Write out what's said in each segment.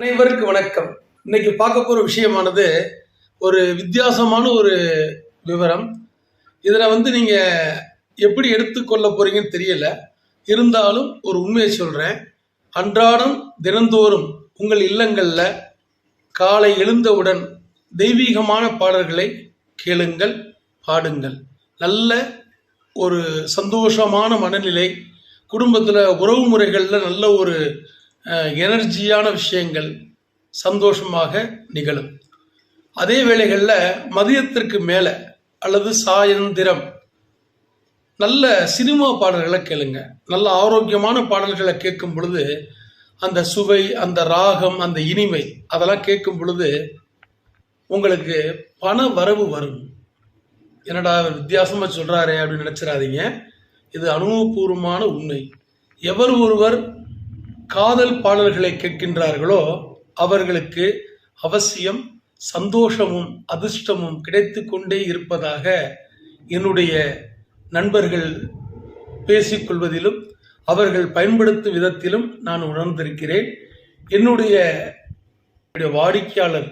அனைவருக்கு வணக்கம். இன்னைக்கு பார்க்க போகிற விஷயமானது ஒரு வித்தியாசமான ஒரு விவரம். இதில் வந்து நீங்கள் எப்படி எடுத்துக்கொள்ள போகிறீங்கன்னு தெரியல. இருந்தாலும் ஒரு உண்மையை சொல்கிறேன் அன்றாடம் தினந்தோறும் உங்கள் இல்லங்களில் காலை எழுந்தவுடன் தெய்வீகமான பாடல்களை கேளுங்கள் பாடுங்கள். நல்ல ஒரு சந்தோஷமான மனநிலை குடும்பத்தில் உறவு முறைகளில் நல்ல ஒரு எனர்ஜியான விஷயங்கள் சந்தோஷமாக நிகழும். அதே வேளைகளில் மதியத்திற்கு மேலே அல்லது சாயந்திரம் நல்ல சினிமா பாடல்களை கேளுங்க. நல்ல ஆரோக்கியமான பாடல்களை கேட்கும் பொழுது அந்த சுவை அந்த ராகம் அந்த இனிமை அதெல்லாம் கேட்கும் பொழுது உங்களுக்கு பண வரவு வரும். என்னடா அவர் வித்தியாசமாக சொல்கிறாரே அப்படின்னு நினச்சிடாதீங்க இது அனுபவபூர்வமான உண்மை. எவர் ஒருவர் காதல் பாடல்களை கேட்கின்றார்களோ அவர்களுக்கு அவசியம் சந்தோஷமும் அதிர்ஷ்டமும் கிடைத்து கொண்டே இருப்பதாக என்னுடைய நண்பர்கள் பேசிக்கொள்வதிலும் அவர்கள் பயன்படுத்தும் விதத்திலும் நான் உணர்ந்திருக்கிறேன். என்னுடைய வாடிக்கையாளர்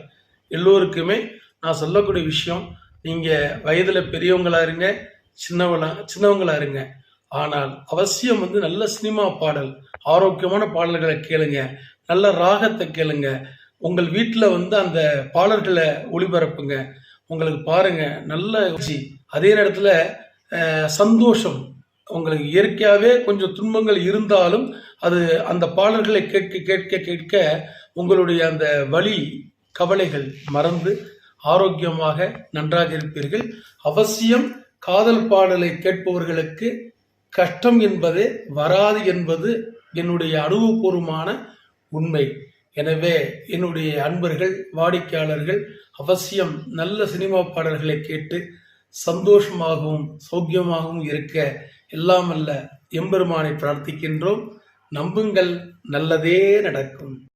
எல்லோருக்குமே நான் சொல்லக்கூடிய விஷயம் நீங்கள் வயதில் பெரியவங்களா இருங்க சின்னவங்களா சின்னவங்களா இருங்க. ஆனால் அவசியம் வந்து நல்ல சினிமா பாடல் ஆரோக்கியமான பாடல்களை கேளுங்க நல்ல ராகத்தை கேளுங்க உங்கள் வீட்டில் வந்து அந்த பாடல்களை ஒளிபரப்புங்க உங்களுக்கு பாருங்க நல்ல ருசி. அதே நேரத்தில் சந்தோஷம் உங்களுக்கு இயற்கையாகவே கொஞ்சம் துன்பங்கள் இருந்தாலும் அது அந்த பாடல்களை கேட்க கேட்க கேட்க உங்களுடைய அந்த வழி கவலைகள் மறந்து ஆரோக்கியமாக நன்றாக இருப்பீர்கள் அவசியம் காதல் பாடலை கேட்பவர்களுக்கு கஷ்டம் என்பது வராது என்பது என்னுடைய அனுபவபூர்வமான உண்மை. எனவே என்னுடைய அன்பர்கள் வாடிக்கையாளர்கள் அவசியம் நல்ல சினிமா பாடல்களை கேட்டு சந்தோஷமாகவும் சௌக்கியமாகவும் இருக்க எல்லாம் அல்ல எம்பெருமானை பிரார்த்திக்கின்றோம். நம்புங்கள் நல்லதே நடக்கும்.